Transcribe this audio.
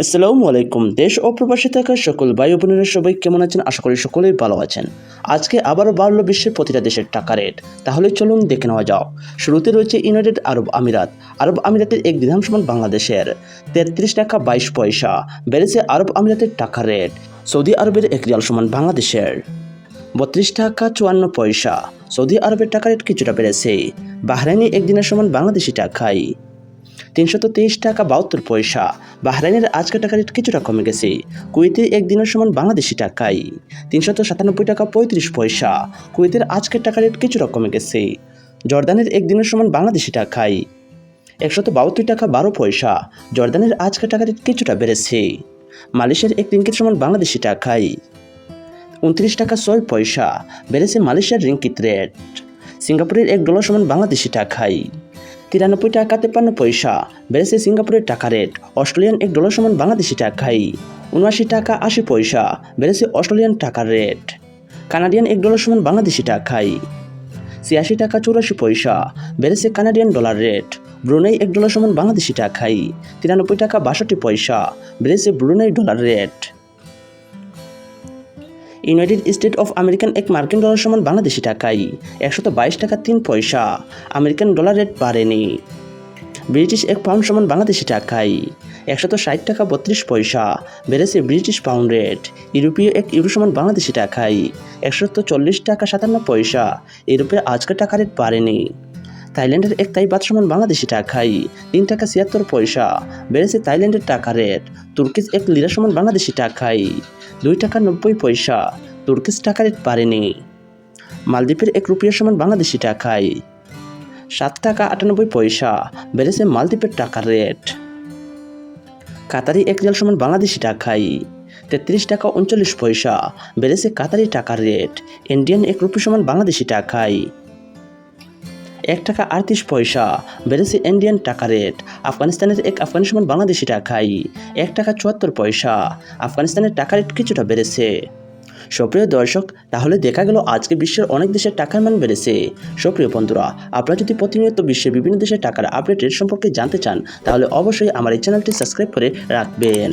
আসসালামু আলাইকুম, দেশ ও প্রবাসী থাকা সকল ভাই বোনেরা সবাই কেমন আছেন? আশা করি সকলেই ভালো আছেন। আজকে আবারও বাড়লো বিশ্বের প্রতিটা দেশের টাকা রেট। তাহলে চলুন দেখে নেওয়া যাও শুরুতে রয়েছে ইউনাইটেড আরব আমিরাত। আরব আমিরাতের এক দিধাম সমান বাংলাদেশের তেত্রিশ টাকা বাইশ পয়সা। বেড়েছে আরব আমিরাতের টাকা রেট। সৌদি আরবের এক রিয়াল সমান বাংলাদেশের বত্রিশ টাকা চুয়ান্ন পয়সা। সৌদি আরবের টাকা রেট কিছুটা বেড়েছে। বাহরাইনি একদিনের সমান বাংলাদেশি টাকায় তিনশত তেইশ টাকা বাহাত্তর পয়সা। বাহরাইনের আজকের টাকা রেট কিছুটা কমে গেছে। কুয়েতে একদিনের সমান বাংলাদেশি টাকায় তিনশত সাতানব্বই টাকা পঁয়ত্রিশ পয়সা। কুয়েতের আজকের টাকা রেট কিছুটা কমে গেছে। জর্দানের একদিনের সমান বাংলাদেশি টাকায় একশত বাহাত্তর টাকা বারো পয়সা। জর্দানের আজকের টাকা রেট কিছুটা বেড়েছে। মালয়েশিয়ার এক রিঙ্কির সমান বাংলাদেশি টাকায় উনত্রিশ টাকা ছয় পয়সা। বেড়েছে মালয়েশিয়ার রিঙ্কিত রেট। সিঙ্গাপুরের এক ডলার সমান বাংলাদেশি টাকায় তিরানব্বই টাকা তেপান্ন পয়সা। বেড়েছে সিঙ্গাপুরের টাকা রেট। অস্ট্রেলিয়ান এক ডলার সমান বাংলাদেশি টাকায় উনআশি টাকা আশি পয়সা। বেড়েছে অস্ট্রেলিয়ান টাকার রেট। কানাডিয়ান এক ডলার সমান বাংলাদেশি টাকায় ছিয়াশি টাকা চৌরাশি পয়সা। বেড়েছে কানাডিয়ান ডলার রেট। ব্রুনেই এক ডলার সমান বাংলাদেশি টাকায় তিরানব্বই টাকা বাষট্টি পয়সা। বেড়েছে Brunei dollar rate. United State of American এক মার্কিন ডলার সমান বাংলাদেশি টাকায়। একশত বাইশ টাকা তিন পয়সা। আমেরিকান ডলার রেট বাড়েনি। ব্রিটিশ এক পাউন্ড সমান বাংলাদেশি টাকায়। একশত ষাট টাকা বত্রিশ পয়সা। বেড়েছে ব্রিটিশ পাউন্ড রেট। ইউরোপীয় এক ইউরো সমান বাংলাদেশি টাকায়। একশত চল্লিশ টাকা সাতান্ন পয়সা। ইউরোপের আজকের টাকা রেট বাড়েনি। থাইল্যান্ডের এক তাই বাদ সমান বাংলাদেশি টাকায় তিন টাকা ছিয়াত্তর পয়সা। বেড়েছে থাইল্যান্ডের টাকা রেট। তুর্কিস এক লিরা সমান বাংলাদেশি টাকায় দুই টাকা নব্বই পয়সা। তুর্কিস টাকা রেট বাড়েনি মালদ্বীপের এক রুপিয়ার সমান বাংলাদেশি টাকায় সাত টাকা আটানব্বই পয়সা। বেড়েছে মালদ্বীপের টাকার রেট। কাতারি এক রিয়াল সমান বাংলাদেশি টাকায় তেত্রিশ টাকা উনচল্লিশ পয়সা। বেড়েছে কাতারি টাকার রেট। ইন্ডিয়ান এক রুপি সমান বাংলাদেশি টাকায় এক টাকা আটত্রিশ পয়সা। বেড়েছে ইন্ডিয়ান টাকা রেট আফগানিস্তানের এক আফগানি সমান বাংলাদেশি টাকায় এক টাকা চুয়াত্তর পয়সা। আফগানিস্তানের টাকা রেট কিছুটা বেড়েছে। সুপ্রিয় দর্শক, তাহলে দেখা গেল আজকে বিশ্বের অনেক দেশের টাকার মান বেড়েছে। সুপ্রিয় বন্ধুরা, আপনারা যদি প্রতিনিয়ত বিশ্বের বিভিন্ন দেশের টাকার আপডেট রেট সম্পর্কে জানতে চান, তাহলে অবশ্যই আমার এই চ্যানেলটি সাবস্ক্রাইব করে রাখবেন।